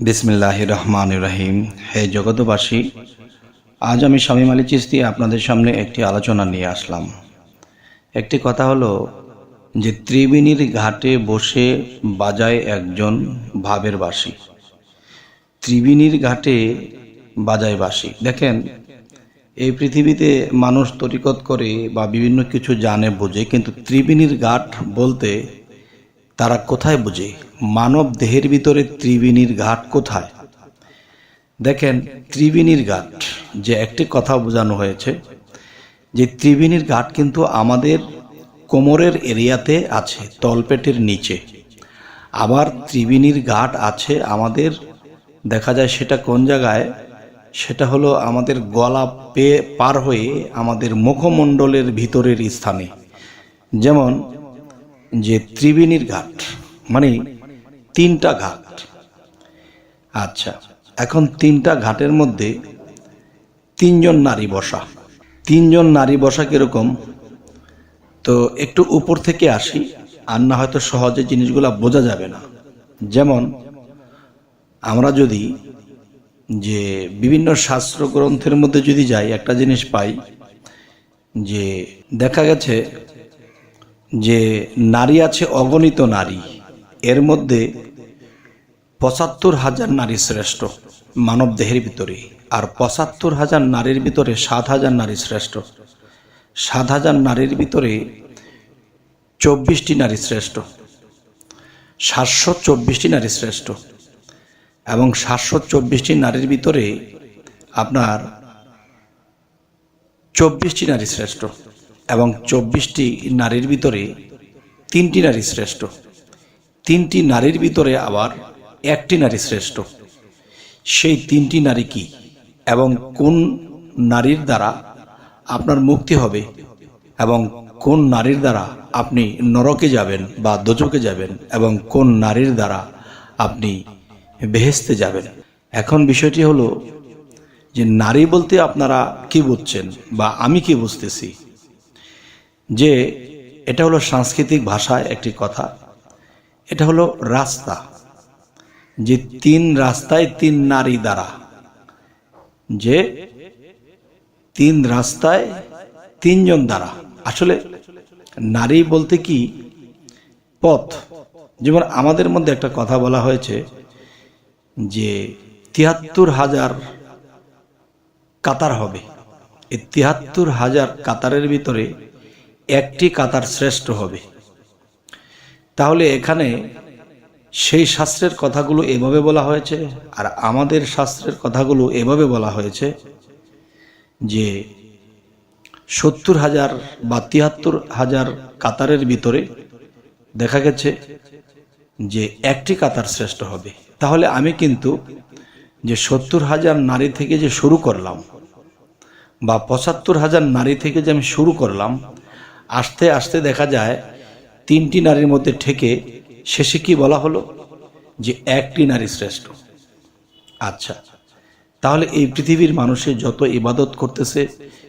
বিসমিল্লাহ রহমান রহিম। হে জগতবাসী আজ আমি স্বামী আলী চিস্তি আপনাদের সামনে একটি আলোচনা নিয়ে আসলাম। একটি কথা হলো যে, ত্রিবেণীর ঘাটে বসে বাজায় একজন ভাবের বাসি। ত্রিবেণীর ঘাটে বাজায় বাসি। দেখেন, এই পৃথিবীতে মানুষ তরিকত করে বা বিভিন্ন কিছু জানে, বোঝে, কিন্তু ত্রিবেণীর ঘাট বলতে তারা কোথায় বোঝে? মানব দেহের ভিতরে ত্রিবেণীর ঘাট কোথায়? দেখেন, ত্রিবেণীর ঘাট যে একটি কথা বোঝানো হয়েছে, যে ত্রিবেণীর ঘাট কিন্তু আমাদের কোমরের এরিয়াতে আছে, তলপেটের নিচে। আবার ত্রিবেণীর ঘাট আছে আমাদের, দেখা যায় সেটা কোন জায়গায়? সেটা হলো আমাদের গলা পে, পার হয়ে আমাদের মুখমণ্ডলের ভিতরের স্থানে। যেমন যে ত্রিবেণীর ঘাট মানে তিনটা ঘাট। আচ্ছা এখন তিনটা ঘাটের মধ্যে তিনজন নারী বসা। তিনজন নারী বসা কীরকম? তো একটু উপর থেকে আসি, আর না হয়তো সহজে জিনিসগুলো বোঝা যাবে না। যেমন, আমরা যদি যে বিভিন্ন শাস্ত্র গ্রন্থের মধ্যে যদি যাই, একটা জিনিস পাই যে দেখা গেছে যে নারী আছে অগণিত নারী, এর মধ্যে পঁচাত্তর হাজার নারী শ্রেষ্ঠ মানব দেহের ভিতরে আর পঁচাত্তর হাজার নারীর ভিতরে সাত হাজার নারী শ্রেষ্ঠ। সাত হাজার নারীর ভিতরে চব্বিশটি নারী শ্রেষ্ঠ, সাতশো চব্বিশটি নারী শ্রেষ্ঠ, এবং সাতশো চব্বিশটি নারীর ভিতরে আপনার চব্বিশটি নারী শ্রেষ্ঠ। এবং চব্বিশটি নারীর ভিতরে তিনটি নারী শ্রেষ্ঠ। তিনটি নারীর ভিতরে আবার একটি নারী শ্রেষ্ঠ। সেই তিনটি নারী কি এবং কোন নারীর দ্বারা আপনার মুক্তি হবে এবং কোন নারীর দ্বারা আপনি নরকে যাবেন বা দোজকে যাবেন এবং কোন নারীর দ্বারা আপনি বেহেস্তে যাবেন? এখন বিষয়টি হলো যে নারী বলতে আপনারা কি বুঝছেন বা আমি কি বুঝতেছি? যে এটা হলো সাংস্কৃতিক ভাষায় একটি কথা। এটা হলো রাস্তা। যে তিন রাস্তায় তিন নারী দ্বারা। যে তিন রাস্তায় তিনজন দ্বারা। আসলে নারী বলতে কি? পথ। যেমন আমাদের মধ্যে একটা কথা বলা হয়েছে যে তিয়াত্তর হাজার কাতার হবে। এই তিয়াত্তর হাজার কাতারের ভিতরে একটি কাতার শ্রেষ্ঠ হবে। তাহলে এখানে সেই শাস্ত্রের কথাগুলো এভাবে বলা হয়েছে আর আমাদের শাস্ত্রের কথাগুলো এভাবে বলা হয়েছে যে সত্তর হাজার বা তিয়াত্তর হাজার কাতারের ভিতরে দেখা গেছে যে একটি কাতার শ্রেষ্ঠ হবে। তাহলে আমি কিন্তু যে সত্তর হাজার নারী থেকে যে শুরু করলাম বা পঁচাত্তর হাজার নারী থেকে যে আমি শুরু করলাম আস্তে আসতে দেখা যায়, তিনটি নারীর মধ্যে ঠেকে শেষে কি বলা হলো? যে একটি নারী শ্রেষ্ঠ। আচ্ছা তাহলে এই পৃথিবীর মানুষে যত ইবাদত করতেছে,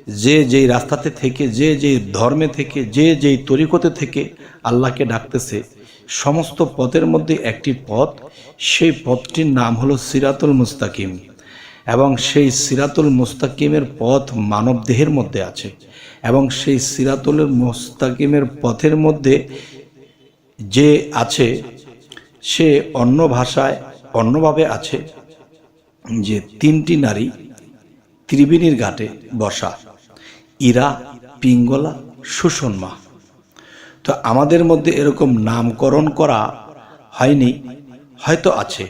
যে যেই রাস্তাতে থেকে, যে যেই ধর্মে থেকে, যে যেই তরিকতে থেকে আল্লাহকে ডাকতেছে, সমস্ত পথের মধ্যে একটি পথ, সেই পথটির নাম হলো সিরাতুল মুস্তাকিম। এবং সেই সিরাতুল মুস্তাকিমের পথ মানব দেহের মধ্যে আছে। এবং সেই সিরাতুল মোস্তাকিমের পথের মধ্যে যে আছে, সে অন্য ভাষায়, অন্যভাবে আছে যে তিনটি নারী ত্রিবেণীর ঘাটে বসা। ইরা, পিঙ্গলা সুষমা তো আমাদের মধ্যে এরকম নামকরণ করা হয়নি, হয়তো আছে,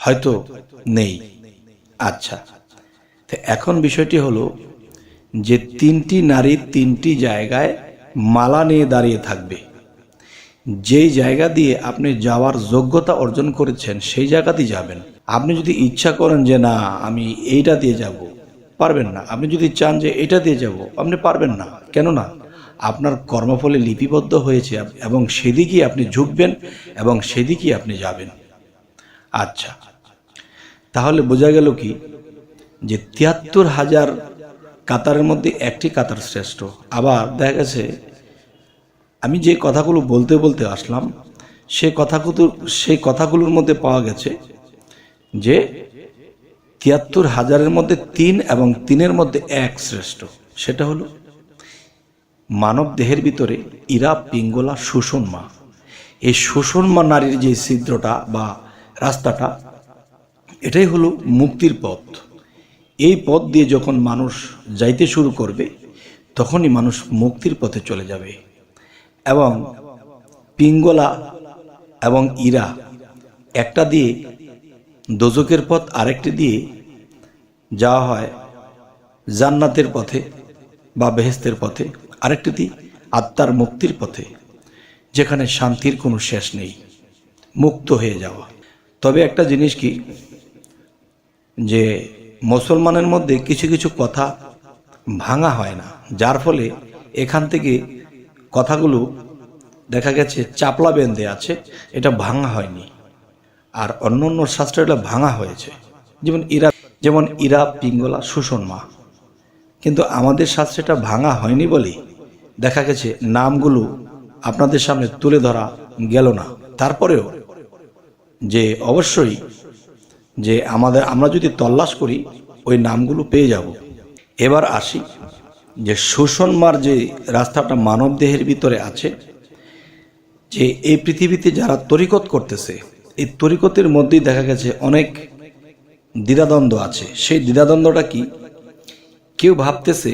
হয়তো নেই। আচ্ছা তো এখন বিষয়টি হলো যে তিনটি নারী তিনটি জায়গায় মালা নিয়ে দাঁড়িয়ে থাকবে। যেই জায়গা দিয়ে আপনি যাওয়ার যোগ্যতা অর্জন করেছেন, সেই জায়গাতেই যাবেন। আপনি যদি ইচ্ছা করেন যে, না, আমি এইটা দিয়ে যাব। পারবেন না। আপনি যদি চান যে, এটা দিয়ে যাব, আপনি পারবেন না। কেন না আপনার কর্মফলে লিপিবদ্ধ হয়েছে এবং সেদিকেই আপনি ঝুঁকবেন এবং সেদিকেই আপনি যাবেন। আচ্ছা তাহলে বোঝা গেল কি? যে তিয়াত্তর হাজার কাতারের মধ্যে একটি কাতার শ্রেষ্ঠ। আবার দেখা গেছে, আমি যে কথাগুলো বলতে বলতে আসলাম, সে কথাগুলো সেই কথাগুলোর মধ্যে পাওয়া গেছে যে তিয়াত্তর হাজারের মধ্যে তিন এবং তিনের মধ্যে এক শ্রেষ্ঠ। সেটা হলো, মানব দেহের ভিতরে ইরা, পিঙ্গলা, শোষণ মা। এই শোষণ মা নারীর যে ছিদ্রটা বা রাস্তাটা, এটাই হলো মুক্তির পথ। এই পথ দিয়ে যখন মানুষ যাইতে শুরু করবে, তখনই মানুষ মুক্তির পথে চলে যাবে। এবং পিঙ্গলা এবং ইরা, একটা দিয়ে দোজকের পথ, আরেকটি দিয়ে যাওয়া হয় জান্নাতের পথে বা বেহেস্তের পথে। আরেকটি দিয়ে আত্মার মুক্তির পথে, যেখানে শান্তির কোনো শেষ নেই, মুক্ত হয়ে যাওয়া। তবে একটা জিনিস কি, যে মুসলমানের মধ্যে কিছু কিছু কথা ভাঙা হয় না, যার ফলে এখান থেকে কথাগুলো দেখা গেছে চাপলা বেঁধে আছে, এটা ভাঙা হয়নি। আর অন্য অন্য শাস্ত্রে এটা ভাঙা হয়েছে। যেমন ইরা যেমন ইরা পিঙ্গলা শোষণ মা। কিন্তু আমাদের শাস্ত্রে এটা ভাঙা হয়নি বলেই দেখা গেছে নামগুলো আপনাদের সামনে তুলে ধরা গেল না। তারপরেও যে অবশ্যই যে আমাদের, আমরা যদি তল্লাশ করি, ওই নামগুলো পেয়ে যাব। এবার আসি যে শোষণমার যে রাস্তাটা মানব দেহের ভিতরে আছে, যে এই পৃথিবীতে যারা তরিকত করতেছে, এই তরিকতের মধ্যেই দেখা গেছে অনেক দ্বিধাদ্বন্দ্ব আছে। সেই দ্বিধাদ্বন্দ্বটা কি? কেউ ভাবতেছে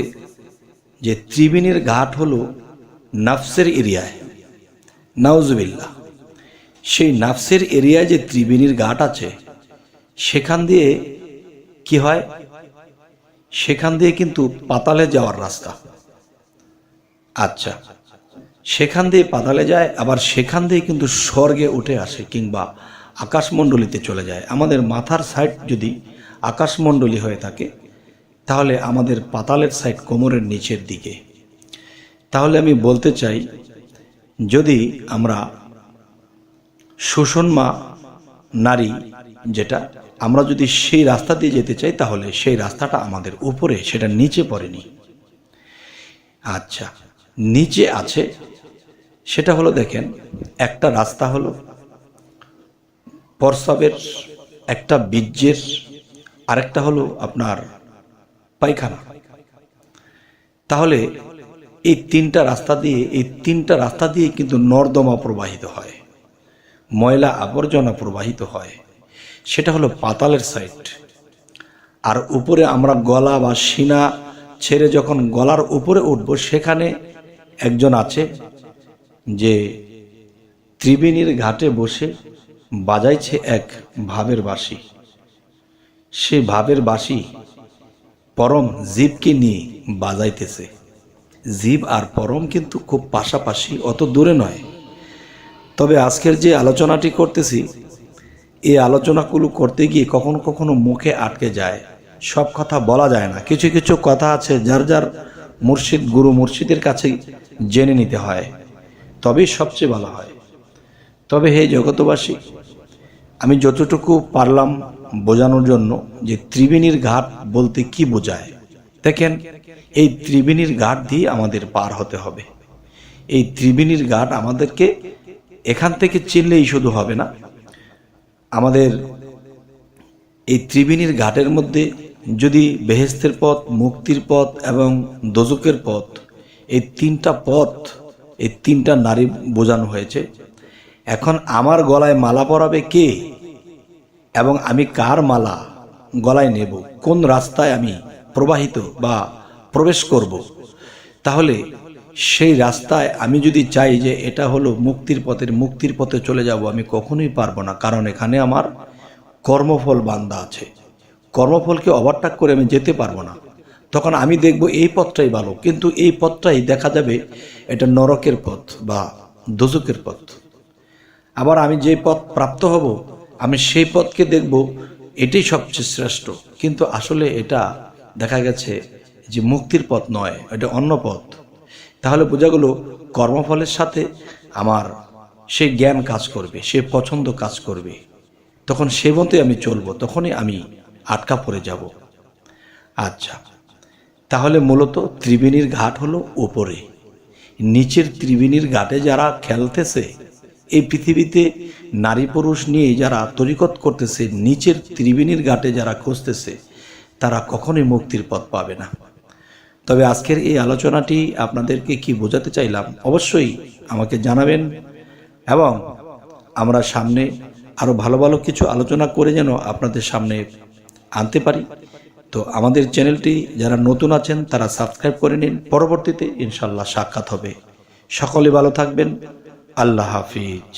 যে ত্রিবেণীর ঘাট হলো নাফসের এরিয়ায়। নাউজবিল্লা সেই নাফসের এরিয়ায় যে ত্রিবেণীর ঘাট আছে সেখান দিয়ে কি হয়? সেখান দিয়ে কিন্তু পাতালে যাওয়ার রাস্তা। আচ্ছা সেখান দিয়ে পাতালে যায়, আবার সেখান দিয়ে কিন্তু স্বর্গে উঠে আসে কিংবা আকাশমণ্ডলীতে চলে যায়। আমাদের মাথার সাইড যদি আকাশমণ্ডলী হয়ে থাকে, তাহলে আমাদের পাতালের সাইড কোমরের নিচের দিকে। তাহলে আমি বলতে চাই, যদি আমরা শোষণমা নারী যেটা আমরা যদি সেই রাস্তা দিয়ে যেতে চাই, তাহলে সেই রাস্তাটা আমাদের উপরে, সেটা নিচে পড়েনি। আচ্ছা নিচে আছে, সেটা হলো দেখেন, একটা রাস্তা হলো প্রস্রাবের একটা বীর্যের আরেকটা হলো আপনার পায়খানা। তাহলে এই তিনটা রাস্তা দিয়ে, এই তিনটা রাস্তা দিয়ে কিন্তু নর্দমা প্রবাহিত হয়, ময়লা আবর্জনা প্রবাহিত হয়। সেটা হলো পাতালের সাইড আর উপরে আমরা গলা বা সিনা ছেড়ে যখন গলার উপরে উঠব, সেখানে একজন আছে যে ত্রিবেণীর ঘাটে বসে বাজাইছে এক ভাবের বাঁশি। সে ভাবের বাঁশি পরম জীবকে নিয়ে বাজাইতেছে। জীব আর পরম কিন্তু খুব পাশাপাশি, অত দূরে নয়। তবে আজকের যে আলোচনাটি করতেছি এই আলোচনাগুলো করতে গিয়ে কখনো কখনো মুখে আটকে যায়। সব কথা বলা যায় না। কিছু কিছু কথা আছে যার যার মুর্শিদ, গুরু মুর্শিদের কাছে জেনে নিতে হয়। তবেই সবচেয়ে ভালো হয়। তবে হে জগতবাসী আমি যতটুকু পারলাম বোঝানোর জন্য যে ত্রিবেণীর ঘাট বলতে কি বোঝায়। দেখেন, এই ত্রিবেণীর ঘাট দিয়ে আমাদের পার হতে হবে। এই ত্রিবেণীর ঘাট আমাদেরকে এখান থেকে চিনলেই শুধু হবে না আমাদের এই ত্রিবেণীর ঘাটের মধ্যে যদি বেহেস্তের পথ, মুক্তির পথ এবং দোজকের পথ, এই তিনটা পথ, এই তিনটা নারী বোঝানো হয়েছে। এখন আমার গলায় মালা পরাবে কে? এবং আমি কার মালা গলায় নেব? কোন রাস্তায় আমি প্রবাহিত বা প্রবেশ করব? তাহলে সেই রাস্তায় আমি যদি চাই যে এটা হলো মুক্তির পথের, মুক্তির পথে চলে যাব, আমি কখনোই পারব না। কারণ এখানে আমার কর্মফল বান্দা আছে। কর্মফলকে ওভারটাক করে আমি যেতে পারব না। তখন আমি দেখব এই পথটাই ভালো। কিন্তু এই পথটাই দেখা যাবে এটা নরকের পথ বা দোজকের পথ। আবার আমি যে পথ প্রাপ্ত হব, আমি সেই পথকে দেখব, এটাই সবচেয়ে শ্রেষ্ঠ। কিন্তু আসলে এটা দেখা গেছে যে মুক্তির পথ নয়, এটা অন্য পথ। তাহলে বোঝা গেল কর্মফলের সাথে আমার সে জ্ঞান কাজ করবে, সে পছন্দ কাজ করবে। তখন সে মতে আমি চলবো, তখনই আমি আটকা পড়ে যাব। আচ্ছা তাহলে মূলত ত্রিবেণীর ঘাট হলো ওপরে। নিচের ত্রিবেণীর ঘাটে যারা খেলতেছে, এই পৃথিবীতে নারী পুরুষ নিয়ে যারা তরিকত করতেছে, নিচের ত্রিবেণীর ঘাটে যারা খুঁজতেছে, তারা কখনোই মুক্তির পথ পাবে না। তবে আজকের এই আলোচনাটি আপনাদেরকে কি বোঝাতে চাইলাম, অবশ্যই আমাকে জানাবেন এবং আমরা সামনে আরও ভালো ভালো কিছু আলোচনা করে যেন আপনাদের সামনে আনতে পারি। তো আমাদের চ্যানেলটি যারা নতুন আছেন, তারা সাবস্ক্রাইব করে নিন। পরবর্তীতে ইনশাল্লাহ সাক্ষাৎ হবে। সকলে ভালো থাকবেন। আল্লাহ হাফিজ।